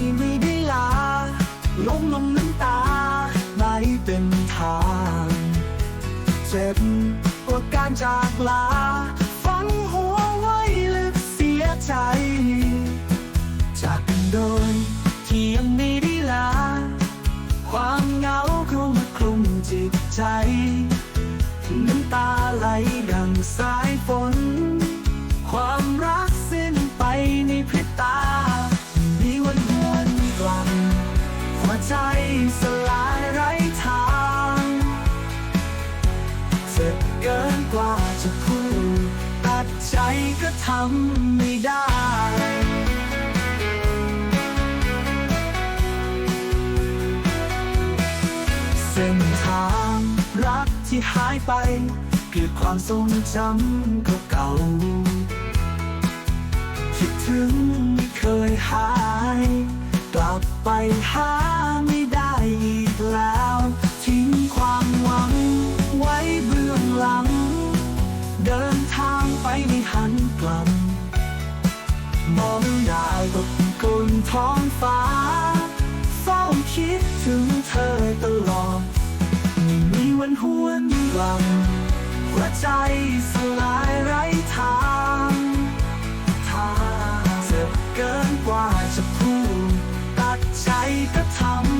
ที่ไม่ได้ลาล้มลงน้ำตาไหลเป็นทางเจ็บกว่าการจากลาฟังหัวไว้ลึกเสียใจ จากกันโดยที่ยังไม่ได้ลา ความเหงาเข้ามาคลุมจิตใจ น้ำตาไหลดังสายฝน กว่าจะพูดตัดใจก็ทำไม่ได้เส้นทางรักที่หายไปคือความทรงจำเก่าๆคิดถึงไม่เคยหาย กลับไปหาไม่ หันกลับ มองดาวตกกลนท้องฟ้า เฝ้าคิดถึงเธอตลอดไม่มีวันหวนกลับหัวใจสลายไร้ทางทางเจ็บเกินกว่าจะพูดตัดใจก็ทำ